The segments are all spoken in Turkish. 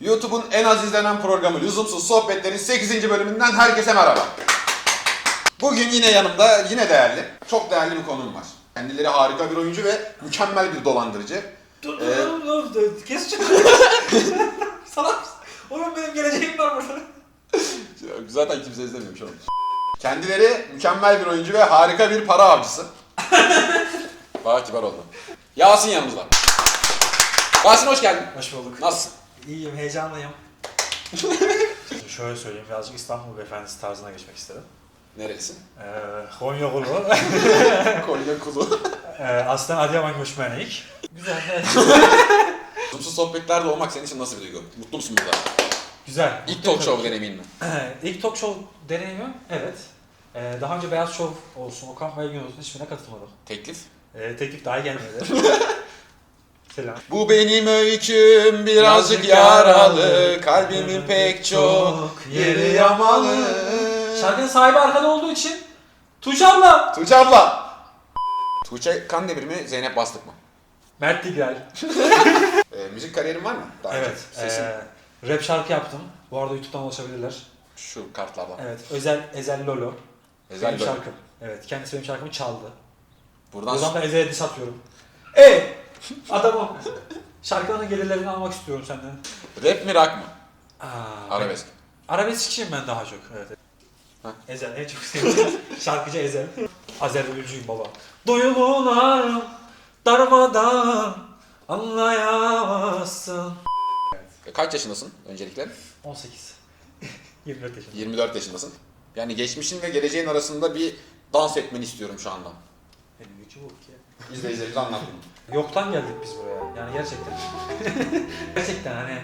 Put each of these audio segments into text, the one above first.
YouTube'un en az izlenen programı Lüzumsuz Sohbetlerin 8. bölümünden herkese merhaba. Bugün yine yanımda yine değerli, çok değerli bir konuğum var. Kendileri harika bir oyuncu ve mükemmel bir dolandırıcı. Dur Ee, dur dur dur kes şunu. Salak mısın? Oğlum benim geleceğim var burada. Zaten kimse izlemiyormuş oğlum. Kendileri mükemmel bir oyuncu ve harika bir para avcısı. Bana kibar oldu. Yasin yanımızda. Yasin hoş geldin. Hoş bulduk. Nasılsın? İyiyim, heyecanlıyım. Şöyle söyleyeyim, birazcık İstanbul beyefendisi tarzına geçmek istedim. Nerelisin? Ee, Konya Kulu. Konya Kulu. ee, aslen Adıyaman göçmeniyik. Güzel, evet. Lüzumsuz sohbetlerde olmak senin için nasıl bir duygu? Mutlu musun burada? Güzel. İlk talk show deneyimin mi? İlk talk show deneyimim, evet. Ee, daha önce Beyaz Show olsun, Okan Baygın olsun hiçbirine katılmadım. Teklif? Ee, teklif daha gelmedi. Selam. Bu benim öyküm birazcık yaralı, kalbimin pek çok yeri yamalı. Şarkının sahibi arkada olduğu için Tuğçe abla. Tuğçe abla! Tuğçe Kandemir mi, Zeynep Bastık mı? Mert Dilger. Ee, müzik kariyerin var mı? Daha önce? Evet. Sesin. eee, rap şarkı yaptım. Bu arada YouTube'dan ulaşabilirler. Şu kartlardan. Evet. Özel Ezel Lolo. Ezel benim Lolo. şarkım. Evet. Kendisi benim şarkımı çaldı. Buradan Buradan da Ezel'e diss atıyorum. E adamım. Şarkıların gelirlerini almak istiyorum senden. rap mi rock mı? Aa, Arabesk. Arabeskçiyim ben daha çok. Evet. Ha. Ezel en çok sevdiğim şarkıcı Ezel. Azerbaycancıyım baba. Duygularım darmadan anlayamazsın. E, Kaç yaşındasın öncelikle? 18. 24 yaşında. 24 yaşındasın. Yani geçmişin ve geleceğin arasında bir dans etmeni istiyorum şu anda. En büyük bu ki. İzleyicilerimize anlat bunu. Yoktan geldik biz buraya. Yani gerçekten. gerçekten hani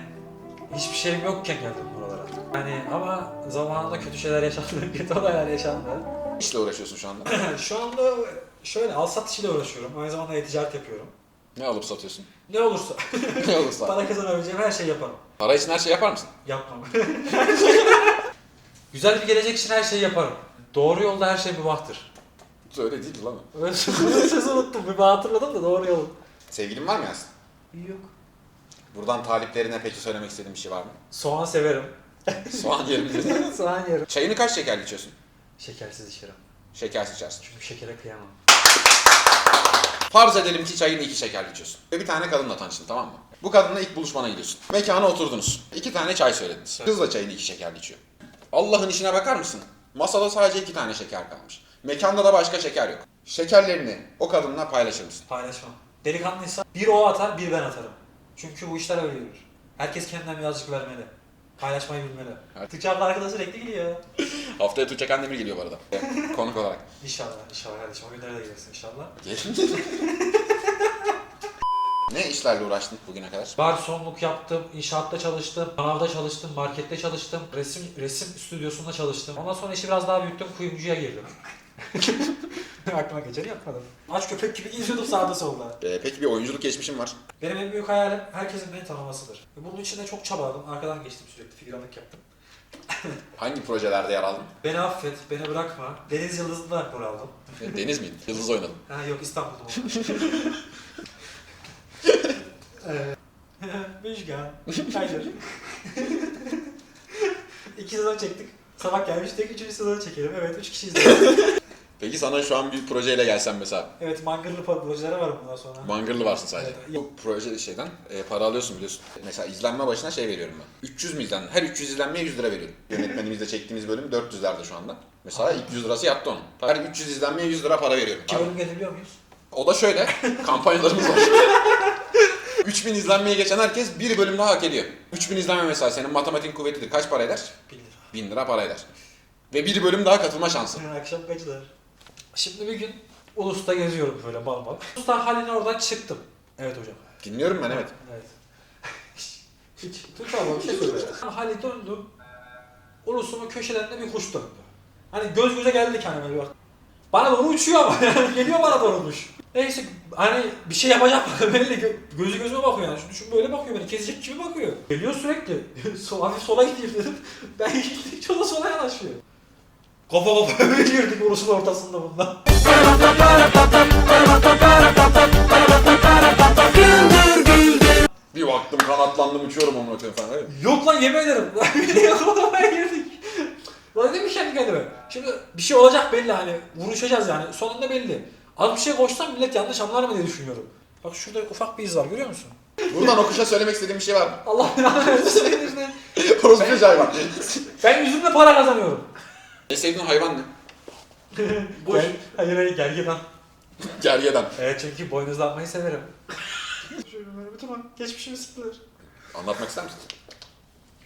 hiçbir şeyim yokken geldim buralara. Hani ama zamanında kötü şeyler yaşandı, kötü olaylar yaşandı. İşle uğraşıyorsun şu anda. Şu anda şöyle al sat işiyle uğraşıyorum. Aynı zamanda e-ticaret yapıyorum. Ne alıp satıyorsun? Ne olursa ne olursa. para kazanabileceğim her şeyi yaparım. Para için her şey yapar mısın? Yapmam. Güzel bir gelecek için her şeyi yaparım. Doğru yolda her şey mübahtır. Öyle değil lan. o. Öyle sözü unuttum. Bir hatırladım da doğru yol. Sevgilin var mı Yasin? Yok. Buradan taliplerine peki söylemek istediğin bir şey var mı? Soğan severim. Soğan yerim. Soğan yerim. Çayını kaç şekerli içiyorsun? Şekersiz içerim. Şekersiz içersin. Çünkü şekere kıyamam. Farz edelim ki çayını iki şekerli içiyorsun. Ve bir tane kadınla tanıştın tamam mı? Bu kadınla ilk buluşmana gidiyorsun. Mekana oturdunuz. İki tane çay söylediniz. Kız da çayını iki şekerli içiyor. Allah'ın işine bakar mısın? Masada sadece iki tane şeker kalmış. Mekanda da başka şeker yok. Şekerlerini o kadınla paylaşır mısın? Paylaşmam. Delikanlıysa bir o atar, bir ben atarım. Çünkü bu işler öyle yürür. Herkes kendinden birazcık vermeli. Paylaşmayı bilmeli. Evet. Tıkçı abla arkada sürekli geliyor. Haftaya Tuğçe Kandemir geliyor bu arada. Konuk olarak. İnşallah, inşallah kardeşim. O günlere de gelirsin inşallah. Ne işlerle uğraştın bugüne kadar? Garsonluk yaptım, inşaatta çalıştım, manavda çalıştım, markette çalıştım, resim resim stüdyosunda çalıştım. Ondan sonra işi biraz daha büyüttüm, kuyumcuya girdim. Aklıma geçeni yapmadım. Aç köpek gibi geziyordum sağda solda. Ee, peki bir oyunculuk geçmişin var. Benim en büyük hayalim herkesin beni tanımasıdır. Ve Bunun için de çok çabaladım. Arkadan geçtim sürekli, figüranlık yaptım. Hangi projelerde yer aldın? Beni affet, beni bırakma. Deniz Yıldızı'nda rol aldım. E, Deniz miydin? Yıldız oynadın. Ha yok İstanbul'da Ee, Müjgan. Hayır. İki sezon çektik. Sabah gelmiştik. Üçüncü sezonu çekelim. Evet üç kişi izledik. Peki sana şu an bir projeyle gelsem mesela. evet mangırlı projelere var bundan sonra. Mangırlı varsın sadece. Evet. Bu proje şeyden e, para alıyorsun biliyorsun. Mesela izlenme başına şey veriyorum ben. 300 mi izlen? Her 300 izlenmeye 100 lira veriyorum. Yönetmenimizle çektiğimiz bölüm 400'lerde şu anda. Mesela 200 lirası yattı onun. Her 300 izlenmeye 100 lira para veriyorum. İki bölüm gelebiliyor muyuz? O da şöyle, kampanyalarımız var. 3000 izlenmeye geçen herkes bir bölüm daha hak ediyor. 3000 izlenme mesela senin matematiğin kuvvetidir. Kaç para eder? Bir lira. 1000 lira para eder. Ve bir bölüm daha katılma şansı. Akşam kaçlar? Şimdi bir gün Ulus'ta geziyorum böyle bal bal. Ulus'ta Halil'in oradan çıktım. Evet hocam. Dinliyorum ben evet. Evet. Hiç. Türk abla bir şey söyle. Halil döndü. Ulus'umun köşelerinde bir kuş döndü. Hani göz göze geldik hani böyle. Bana doğru uçuyor ama yani geliyor bana doğru kuş. Neyse hani bir şey yapacak belli gö- gözü gözüme bakıyor yani. Şu, şu böyle bakıyor beni kesecek gibi bakıyor. Geliyor sürekli. so, hafif sola gideyim dedim. Ben gittikçe o da sola yanaşıyor. Kafa kafa girdik Ulus'un ortasında bundan. Bir baktım kanatlandım uçuyorum onu koyayım falan. mi? Yok lan yemin ederim. Yok odamaya girdik. Lan dedim kendi kendime. Şimdi bir şey olacak belli hani vuruşacağız yani sonunda belli. Az bir şey koşsam millet yanlış anlar mı diye düşünüyorum. Bak şurada ufak bir iz var görüyor musun? Buradan o kuşa söylemek istediğim bir şey var mı? Allah belanı versin. Orası bir hayvan. Ben yüzümle para kazanıyorum. En sevdiğin hayvan ne? Boş. hayır hayır gergedan. Gergedan. Evet çünkü boynuzlanmayı severim. Şöyle böyle bütün an geçmişimi sıkılır. Anlatmak ister misin?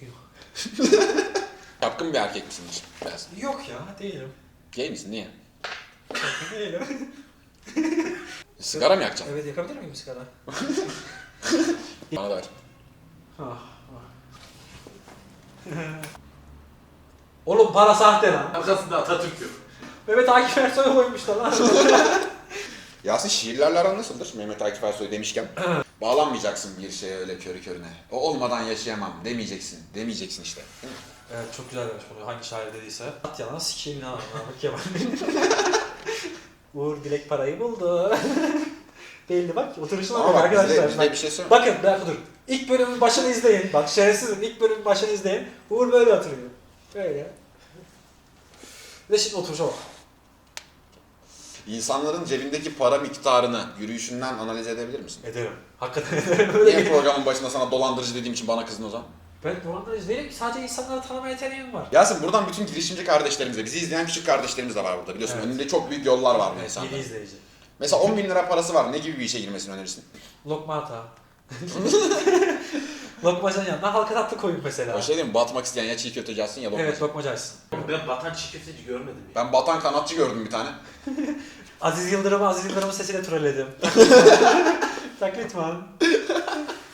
Yok. Çapkın bir erkek misin? Biraz. Yok ya değilim. Gay misin? Niye? değilim. Sigara mı yakacaksın? evet yakabilir miyim sigara? Bana da ver. Ah, Oğlum para sahte lan. Arkasında Atatürk yok. Mehmet Akif Ersoy'a koymuşlar lan. Yasin şiirlerle aran nasıldır? Mehmet Akif Ersoy demişken. Bağlanmayacaksın bir şeye öyle körü körüne. O olmadan yaşayamam demeyeceksin. Demeyeceksin işte. Değil mi? evet çok güzel demiş bunu hangi şair dediyse. At yalan sikeyim lan. Bak Kemal. Uğur Dilek parayı buldu. Belli bak oturuşuna Ama bak bak arkadaşlar. bizde Bak, bir şey söyle. bakın bir dakika dur. İlk bölümün başını izleyin. Bak şerefsizim ilk bölümün başını izleyin. Uğur böyle oturuyor. Böyle. Ve şimdi oturuşa bak. İnsanların cebindeki para miktarını yürüyüşünden analiz edebilir misin? Ederim. Hakikaten ederim. Böyle Niye bir... programın başında sana dolandırıcı dediğim için bana kızdın o zaman? Ben dolandırıcı değilim ki sadece insanları tanıma yeteneğim var. Yasin buradan bütün girişimci kardeşlerimize, bizi izleyen küçük kardeşlerimiz de var burada biliyorsun. Evet. Önünde çok büyük yollar var bu yeni izleyici. Mesela 10 bin lira parası var. Ne gibi bir işe girmesini önerirsin? Lokma hata. Lokmacanın yanına halka tatlı koyun mesela. O şey değil mi? Batmak isteyen ya çiğ köfteci alsın ya lokmacı. Evet lokmacı açsın. Ben batan çiğ köfteci görmedim ya. Ben batan kanatçı gördüm bir tane. Aziz Yıldırım'ı Aziz Yıldırım'ın sesiyle trolledim. Taklit man.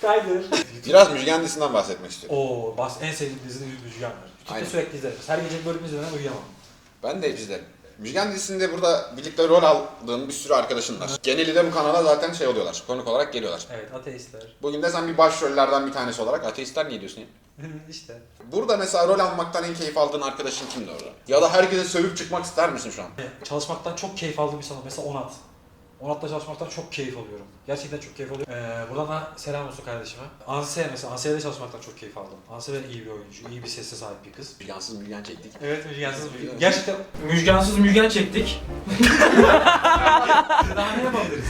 Kaydır. Biraz Müjgan dizisinden bahsetmek istiyorum. Oo, bas en sevdiğim dizi Müjganlar. Aynen. Sürekli izlerim. Her gece bir bölüm izlemeden uyuyamam. Ben de hep izlerim. Müjgan dizisinde burada birlikte rol aldığım bir sürü arkadaşın var. Geneli de bu kanala zaten şey oluyorlar. Konuk olarak geliyorlar. Evet ateistler. Bugün de sen bir başrollerden bir tanesi olarak ateistler niye diyorsun ya? işte. Burada mesela rol almaktan en keyif aldığın arkadaşın kimdi orada? Ya da herkese sövüp çıkmak ister misin şu an? Çalışmaktan çok keyif aldığım bir sanat. Mesela Onat. Onat'ta çalışmaktan çok keyif alıyorum. Gerçekten çok keyif alıyorum. Ee, buradan da selam olsun kardeşime. Anse mesela, Anse'de çalışmaktan çok keyif aldım. Anse de iyi bir oyuncu, iyi bir sese sahip bir kız. Müjgansız Müjgan çektik. Evet, Müjgansız Müjgan. Gerçekten Müjgansız Müjgan çektik. Daha ne yapabiliriz?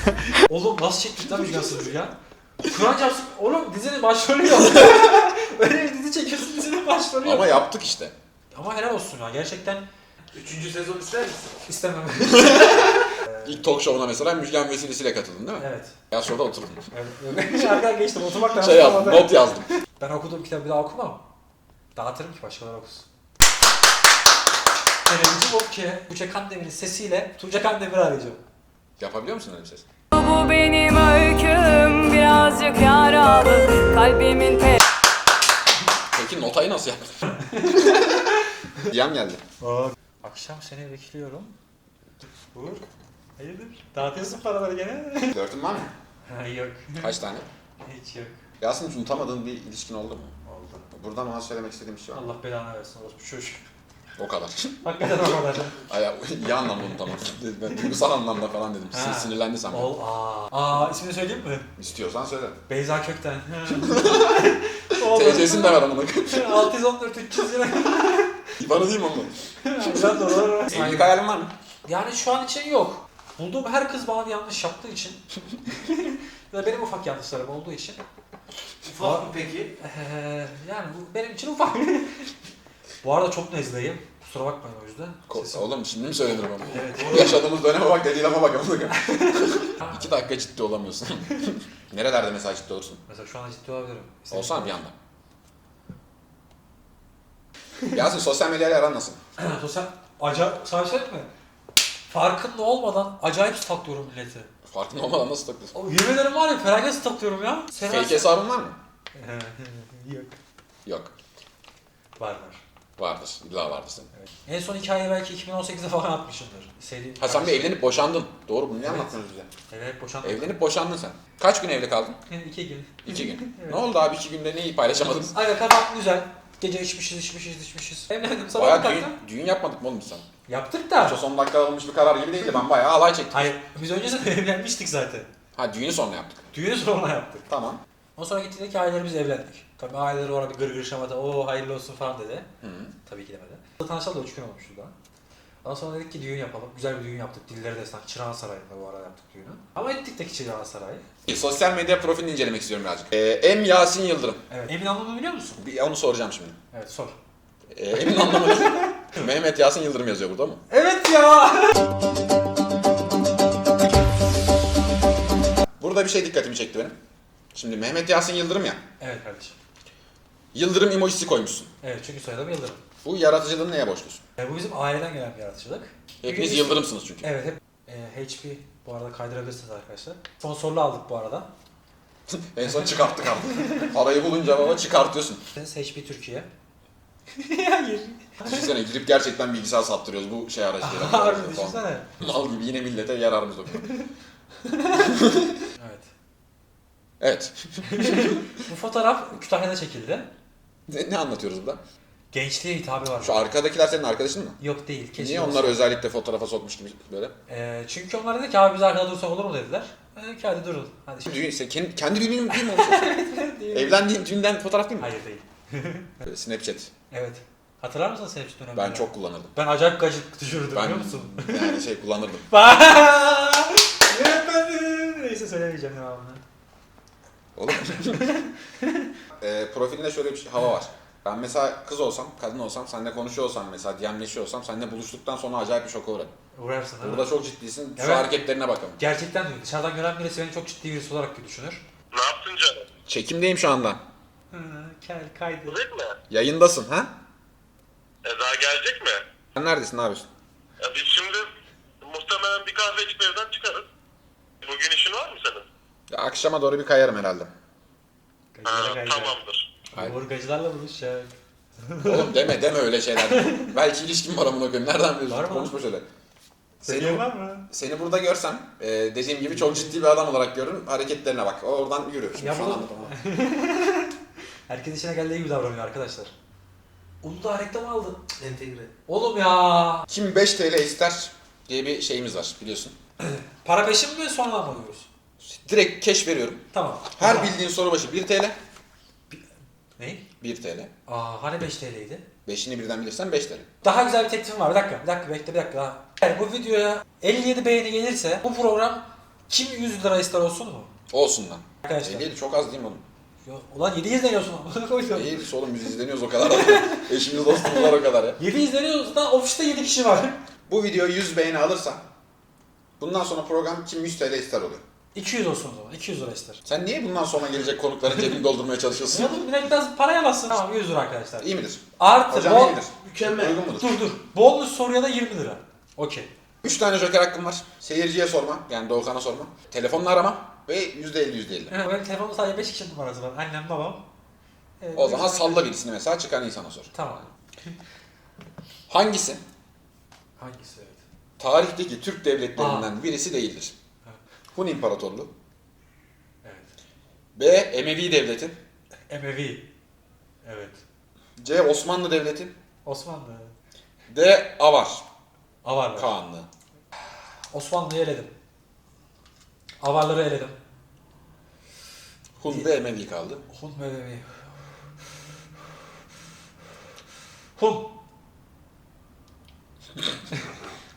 Oğlum nasıl çektik lan Müjgansız Müjgan? Kur'an çarpsın. Oğlum dizinin başrolü yok. Öyle bir dizi çekiyorsun dizinin başrolü yok. Ama yaptık işte. Ama helal olsun ya gerçekten Üçüncü sezon ister misin? istemem. İlk talk show'una mesela Müjgan vesilesiyle katıldın değil mi? evet. Ya şurada oturdun. evet. Şarkıdan geçtim oturmaktan Şey yazdım, not yazdım. Ben okuduğum kitabı bir daha okumam. Dağıtırım ki başkaları okusun. Televizyon o ki Tuğçe Kandemir'in sesiyle Tuğçe Kandemir'i arayacağım. Yapabiliyor musun öyle bir ses? Bu benim öyküm birazcık yaralı kalbimin pe Peki notayı nasıl yaptın? Diyem geldi. Akşam seni bekliyorum. Uğur. Hayırdır? Dağıtıyorsun paraları gene. Flörtün var mı? ha, yok. Kaç tane? Hiç yok. Yasin hiç unutamadığın bir ilişkin oldu mu? Oldu. Buradan ona söylemek istediğim bir şey var mı? Allah belanı versin orospu çocuk. O kadar. Hakikaten o kadar. Ay, iyi anlamda unutamazsın. Ben duygusal anlamda falan dedim. Sin- Ha. Sinirlendi sen. bana. Ol, aa. aa ismini söyleyeyim mi? İstiyorsan söyle. Beyza Kökten. TC'sini de ver amına. 614 300 lira. İbanı değil mi oğlum? Güzel dolar. Evlilik hayalin var mı? Yani şu an için yok. Bulduğum her kız bana bir yanlış yaptığı için ve benim ufak yanlışlarım olduğu için Ufak mı peki? eee, yani bu benim için ufak. bu arada çok nezleyim. Kusura bakmayın o yüzden. Ko- Sesim- Oğlum şimdi mi söylenir bana? Evet. Yaşadığımız döneme bak dediği lafa bak amına. İki dakika ciddi olamıyorsun. Nerelerde mesela ciddi olursun? Mesela şu an ciddi olabilirim. İstediğim Olsana bir anda. Yasin sosyal medyayla aran nasıl? Sosyal... Acayip... Bir şey mi? Farkında olmadan acayip stalklıyorum milleti. Farkında olmadan nasıl takılıyorsun? O yemin ederim var ya felaket stalklıyorum ya. Fake hesabın var mı? Yok. Yok. Var var. Vardır. İlla vardır senin. En son hikayeyi belki 2018'de falan atmışımdır. Sevdiğim Ha sen bir evlenip boşandın. Doğru bunu niye Evet. anlatmıyorsun bize? Evet boşandım. Evlenip boşandın sen. Kaç gün evli kaldın? İki gün. İki gün. Ne oldu abi iki günde neyi paylaşamadınız? Aga kafam güzel. Gece içmişiz içmişiz içmişiz. Evlendim sabah Bayağı kalktım. düğün, düğün yapmadık mı oğlum biz sana? Yaptık da. Çok son dakika alınmış bir karar gibi değildi. Ben bayağı alay çektim. Hayır biz öncesinde evlenmiştik zaten. Ha düğünü sonra yaptık. Düğünü sonra yaptık. Tamam. Ondan sonra gittik dedi ki aileleri biz evlendik. Tabii aileleri orada bir gırgır şamata o hayırlı olsun falan dedi. Hı. Tabii ki demedi. Tanışalı da 3 gün olmuş şurada. Ondan sonra dedik ki düğün yapalım. Güzel bir düğün yaptık. Dilleri destan. Çırağan Sarayı'nda bu arada yaptık düğünü. Ama ettik de ki Çırağan Sarayı. Sosyal medya profilini incelemek istiyorum birazcık. Ee, M. Yasin Yıldırım. Evet. Emin anlamını biliyor musun? Bir onu soracağım şimdi. Evet sor. Ee, emin anlamadım. Mehmet Yasin Yıldırım yazıyor burada mı? Evet ya. Burada bir şey dikkatimi çekti benim. Şimdi Mehmet Yasin Yıldırım ya. evet kardeşim. Yıldırım emojisi koymuşsun. Evet çünkü soyadım Yıldırım. Bu yaratıcılığını neye borçlusun? E, bu bizim aileden gelen bir yaratıcılık. Hepiniz Bugün- Yıldırımsınız çünkü. Evet hep e, HP bu arada kaydırabilirsiniz arkadaşlar. Sponsorlu aldık bu arada. En son çıkarttık artık. Parayı bulunca baba çıkartıyorsun. HP Türkiye. Düşünsene girip gerçekten bilgisayar sattırıyoruz bu şey aracıyla. Harbi düşünsene. Mal gibi yine millete yararımız dokunuyor. Evet. Evet. Bu fotoğraf Kütahya'da çekildi. Ne, ne anlatıyoruz burada? Gençliğe hitabı var. Şu arkadakiler senin arkadaşın mı? Yok değil. Keşke Niye olsa. onları özellikle fotoğrafa sokmuş gibi böyle? Ee, çünkü onlar dedi ki abi biz arkada dursak olur mu dediler. Ee, hadi durun. Hadi şimdi. Düğün, sen kendi, kendi düğünün mü değil mi? Evlendiğin düğünden fotoğraf değil mi? Hayır değil. Böyle Snapchat. Evet. Hatırlar mısın hiç dönemleri? Ben çok kullanırdım. Ben acayip gacık düşürdüm Ben biliyor musun? yani şey kullanırdım. Yönetmenim. Neyse söylemeyeceğim devamını. Oğlum. e, profilinde şöyle bir şey, hava var. Ben mesela kız olsam, kadın olsam, seninle konuşuyor olsam mesela, DM'leşiyor olsam, seninle buluştuktan sonra acayip bir şoka uğrarım. Uğrarsın değil mi? Burada çok ciddisin, şu Evet. hareketlerine bakalım. Gerçekten diyor. Dışarıdan gören birisi beni çok ciddi birisi olarak düşünür. Ne yaptın canım? Çekimdeyim şu anda. Hı, kel kaydı. Bulayım mı? Yayındasın ha? Eda gelecek mi? Sen neredesin, ne yapıyorsun? Ya biz şimdi muhtemelen bir kahve içip evden çıkarız. Bugün işin var mı senin? Ya, akşama doğru bir kayarım herhalde. Gacılara Ha, kaydı. tamamdır. Hayır. Uğur gacılarla buluşacak. Oğlum deme deme öyle şeyler. Belki ilişkin var amına koyayım. Nereden biliyorsun? Var mı? Konuşma şöyle. Senin Seni, var mı? seni burada görsem, e, dediğim gibi çok ciddi bir adam olarak görürüm. Hareketlerine bak. Oradan yürü. Şimdi Ya şu an bu- anlatamam. Herkes işine geldiği gibi davranıyor arkadaşlar. Onu da reklam aldın. Entegre. Oğlum ya. Kim 5 TL ister diye bir şeyimiz var biliyorsun. Para peşin mi sonradan mı alıyoruz? Direkt cash veriyorum. Tamam. Her Tamam. bildiğin soru başı 1 TL. Ne? 1 TL. Aa hani 5 TL'ydi? 5'ini birden bilirsen 5 TL. Daha güzel bir teklifim var. Bir dakika, bir dakika, bekle, bir dakika. Eğer bu videoya 57 beğeni gelirse bu program kim 100 lira ister olsun mu? Olsun lan. Arkadaşlar. 50 çok az değil mi oğlum? Ya, ulan 7 izleniyorsun. 50 oğlum biz izleniyoruz o kadar. Eşimiz dostumuz var o kadar ya. 7 izleniyorsa da ofiste 7 kişi var. Bu video 100 beğeni alırsa bundan sonra program kim 100 TL ister oluyor. 200 olsun o zaman. 200 lira ister. Sen niye bundan sonra gelecek konukların cebini doldurmaya çalışıyorsun? Ya bir biraz para yalasın. Tamam 100 lira arkadaşlar. İyi midir? Artı Hocam bol... iyi midir? Mükemmel. Uygun mudur? Dur dur. Bonus soruya da 20 lira. Okey. 3 tane joker hakkım var. Seyirciye sorma, yani Doğukan'a sorma. Telefonla arama ve %50 %50. Evet, benim telefonumda sadece 5 kişi numarası var. Annem, babam. Evet, O zaman salla birisini mesela çıkan insana sor. Tamam. Hangisi Hangisi evet? tarihteki Türk devletlerinden birisi değildir? Evet. Hun İmparatorluğu, Evet. B. Emevi Devleti, Emevi. Evet. C. Osmanlı Devleti, Osmanlı. D. Avar Avarlar. Kağanlığı. Osmanlı'yı eledim. Avarları eledim. Hun ve Emevi kaldı. Hun ve Emevi. Hun.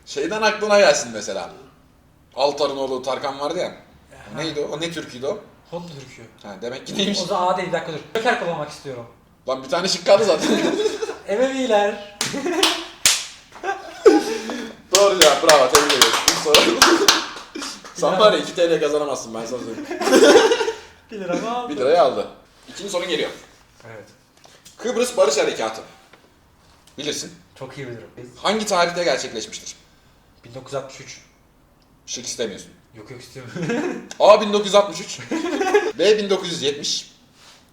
Şeyden aklına gelsin mesela. Altar'ın oğlu Tarkan vardı ya. Neydi o? O ne türküydü o? Hun Türk'ü. Ha, demek ki neymiş? O zaman A değil bir dakika dur. Joker kullanmak istiyorum. Lan bir tane şık kaldı zaten. Emeviler. Doğru cevap bravo tebrik ediyoruz. İlk soru. Sen var ya 2 TL kazanamazsın ben sana söyleyeyim. 1 lira mı aldım? 1 lirayı aldı. İkinci sorun geliyor. Evet. Kıbrıs Barış Harekatı. Bilirsin. Çok iyi bilirim. Hangi tarihte gerçekleşmiştir? 1963. Şık istemiyorsun. Yok yok istiyorum. A 1963, B 1970,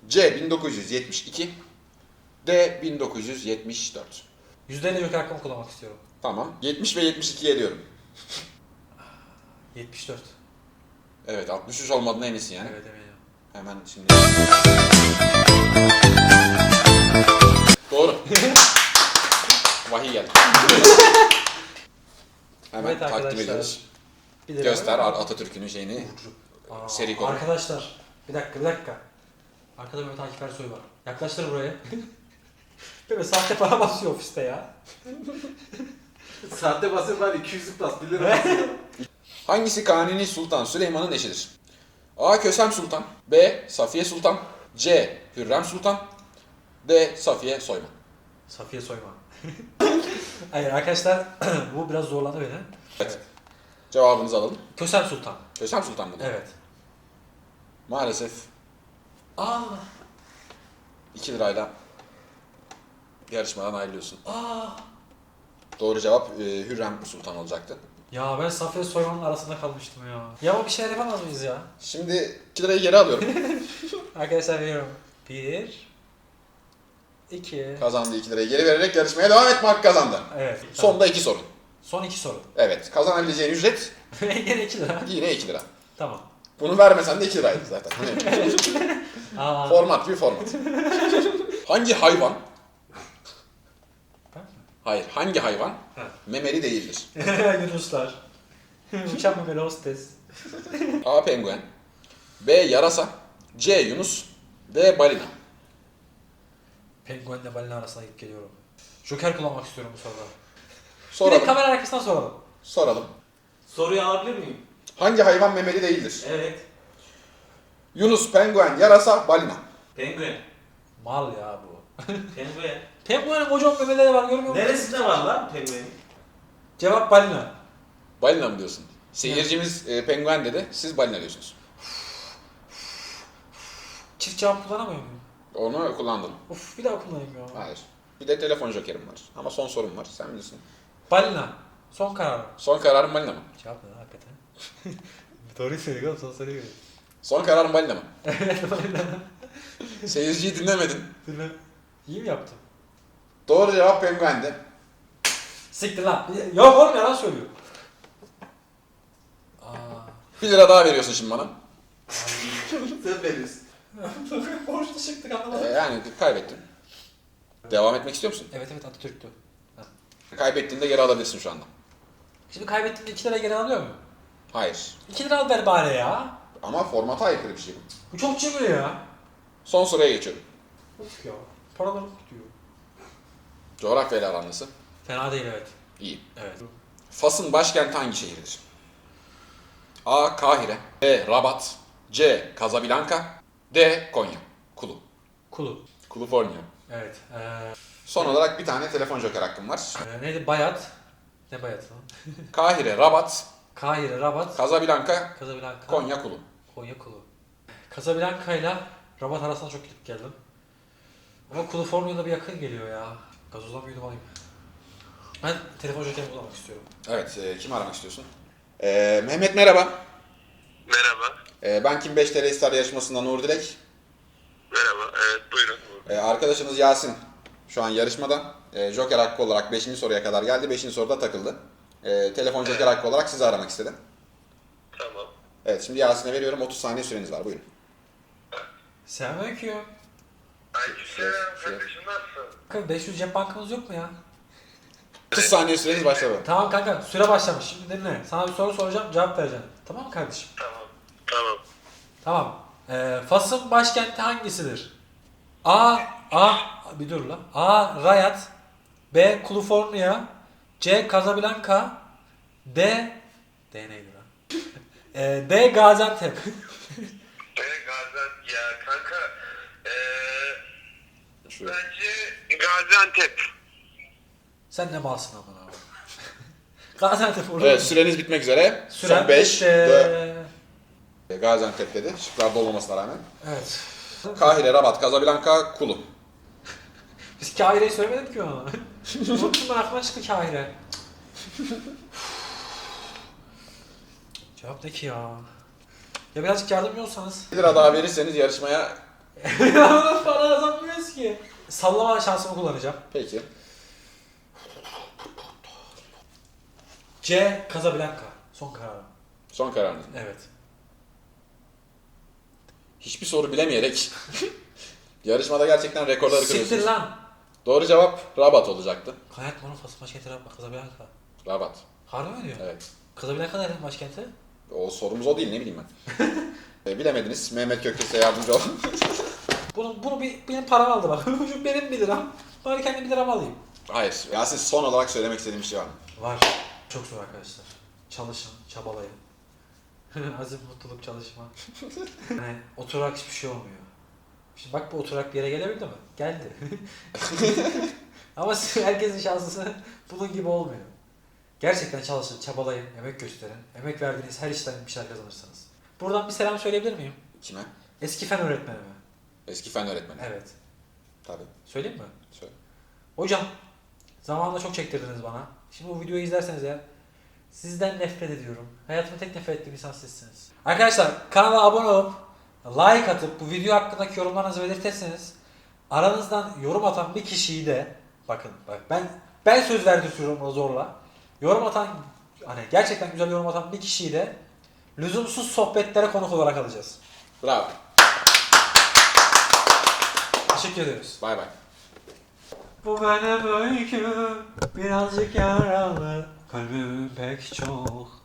C 1972, D 1974. %50 Joker hakkımı kullanmak istiyorum. Tamam. 70 ve 72'ye diyorum. 74. Evet 63 olmadığına eminsin yani. Evet eminim. Hemen şimdi. Doğru. Vahiy geldi. Hemen Evet takdim arkadaşlar. ediyoruz. 1 lira Göster mı? Atatürk'ün şeyini. Aa, seri konu. Arkadaşlar bir dakika bir dakika. Arkada Mehmet Akif Ersoy var. Yaklaştır buraya. Böyle sahte para basıyor ofiste ya. Saatte basıyorlar 200'lük bas 1 lira basıyor. Hangisi Kanuni Sultan Süleyman'ın eşidir? A. Kösem Sultan B. Safiye Sultan C. Hürrem Sultan D. Safiye Soyman Safiye Soyman. Hayır arkadaşlar bu biraz zorladı beni. Evet. Cevabınızı alalım. Kösem Sultan. Kösem Sultan mı? Evet. Maalesef Aa, 2 lirayla yarışmadan ayrılıyorsun. aa. Doğru cevap e, Hürrem Sultan olacaktı. Ya ben Safiye Soyman'ın arasında kalmıştım ya. Ya ama bir şeyler yapamaz mıyız ya? Şimdi 2 lirayı geri alıyorum. Arkadaşlar veriyorum. Bir. iki. Kazandı 2 lirayı geri vererek yarışmaya devam etme hakkı kazandı. Evet. Sonda 2 soru. Son iki soru. Evet kazanabileceğin ücret Yine iki lira. yine 2 lira. Tamam. Bunu vermesen de 2 liraydı zaten. Aa. format bir format. Hangi hayvan? Hayır. Hangi hayvan Ha. memeli değildir? Yunuslar. Uçan memeli hostes. A. Penguen B. Yarasa C. Yunus D. Balina Penguenle balina arasına gidip geliyorum. Joker kullanmak istiyorum bu soruda. Bir de Soralım. kamera arkasından soralım. Soralım. Soruyu alabilir miyim? Hangi hayvan memeli değildir? Evet. Yunus, penguen, yarasa, balina. Penguen. Mal ya bu. Penguen. Penguen'in kocaman memeleri var görmüyor musun? Neresinde var lan penguen? Cevap balina. Balina mı diyorsun? Seyircimiz e, penguen dedi, siz balina diyorsunuz. Çift cevap kullanamıyor muyum? Onu kullandın. Of bir daha kullanayım ya. Hayır. Bir de telefon jokerim var. Ama son sorum var, sen bilirsin. Balina. Son kararım. Son kararın balina mı? Cevap ne lan hakikaten? Doğruyu söylüyor oğlum son soruyu Son kararın balina mı? Evet balina. Seyirciyi dinlemedin. Dinle. İyi mi yaptım? Doğru cevap penguendi. Siktir lan. Yok oğlum yalan söylüyor. Aa. 1 lira daha veriyorsun şimdi bana. Sen veriyorsun. Borçlu çıktık E, anlamadım. yani kaybettin. Devam etmek istiyor musun? Evet evet Atatürk'tü. Kaybettiğinde geri alabilirsin şu anda. Şimdi kaybettiğimde 2 lira geri alıyor muyum? Hayır. 2 lira al ver bari ya. Ama formata aykırı bir şey bu. Bu çok cimri ya. Son soruya geçiyorum. Of ya. Paralarım tutuyor. Coğrafyayla aran nasıl? Fena değil evet. İyi. Evet. Fas'ın başkenti hangi şehirdir? A. Kahire B. Rabat C. Casablanca D. Konya Kulu. Kulu. Kuluforniya. Evet. Ee, Son olarak bir tane telefon joker hakkım var. e, neydi? Bayat. Ne bayat lan? Kahire, Rabat, Kahire, Rabat, Casablanca, Casablanca, Konya, Kulu. Konya Kulu. Casablanca ile Rabat arasında çok gidip geldim. Ama Kaliforniya'da bir yakın geliyor ya. Gazozdan bir yudum alayım. Ben telefon jokerimi kullanmak istiyorum. Evet, e, kimi aramak istiyorsun? E, Mehmet merhaba. Merhaba. E, ben Kim 5 TL Star yarışmasından Uğur Dilek. Merhaba. Evet buyurun. E, arkadaşınız Yasin şu an yarışmada. E, joker hakkı olarak 5. soruya kadar geldi. 5. soruda takıldı. E, telefon joker hakkı olarak sizi aramak istedi. Tamam. Evet, şimdi Yasin'e veriyorum. 30 saniye süreniz var. Buyurun. Selamünaleyküm. Aleykümselam Şey- kardeşim nasılsın? Kanka 500 cep bankamız yok mu ya? 30 saniye süreniz başladı. Tamam kanka süre başlamış. Şimdi dinle. Sana bir soru soracağım cevap vereceksin. Tamam mı kardeşim? Tamam. Tamam. Tamam. Ee, Fas'ın başkenti hangisidir? A. A. Bir dur lan. A. Riyad B. Kaliforniya C. Casablanca D. D neydi lan? Ee, D. Gaziantep. Evet Gaziantep ya kanka. Şuraya. bence Gaziantep. Sen ne malsın amına abi? Gaziantep olur. Evet, süreniz bitmek üzere. Süren Son 5, bitti. 4. Gaziantep dedi. Şıklarda olmamasına rağmen. Evet. Kahire, Rabat, Casablanca, Kulu. Biz Kahire'yi söylemedik ki ona. Unuttum ben aklıma çıktı Kahire. Cevap ne ki ya? Ya birazcık yardımcı olsanız. 1 lira daha verirseniz yarışmaya ya para kazanmıyoruz ki. Sallama şansımı kullanacağım. peki. C. Casablanca. Son kararım. Son kararınız. Evet. Hiçbir soru bilemeyerek yarışmada gerçekten rekorları Siktir kırıyorsunuz. lan. Doğru cevap Rabat olacaktı. Kayak Mono Fas başkenti Rabat Casablanca. Rabat. Harbi mi diyor? Evet. Casablanca nereden başkenti? O sorumuz o değil ne bileyim ben. E, Bilemediniz. Mehmet Kökte size yardımcı ol. Bu Bunu, bunu bir, benim param aldı bak. Şu benim 1 liram. Bari kendim 1 liramı alayım. Hayır. Yasin son olarak söylemek istediğim bir şey var mı? Var. Çok zor arkadaşlar. Çalışın, çabalayın. Azim, mutluluk, çalışma. yani oturarak hiçbir şey olmuyor. Şimdi bak bu oturak bir yere gelebildi mi? Geldi. Ama herkesin şansı bunun gibi olmuyor. Gerçekten çalışın, çabalayın, emek gösterin. Emek verdiğiniz her işten bir şeyler kazanırsınız. Buradan bir selam söyleyebilir miyim? Kime? Eski fen öğretmenime. Eski fen öğretmeni. Evet. Tabii. Söyleyeyim mi? Söyle. Hocam, zamanında çok çektirdiniz bana. Şimdi bu videoyu izlerseniz ya, sizden nefret ediyorum. Hayatımda tek nefret ettiğim insan sizsiniz. Arkadaşlar, kanala abone olup, like atıp, bu video hakkındaki yorumlarınızı belirtirseniz, aranızdan yorum atan bir kişiyi de, bakın bak ben ben söz verdirtiyorum ona zorla. Yorum atan, hani gerçekten güzel yorum atan bir kişiyi de lüzumsuz sohbetlere konuk olarak alacağız. Bravo. Teşekkür ediyoruz. Bay bay. Bu benim öyküm birazcık yaralı Kalbim pek çok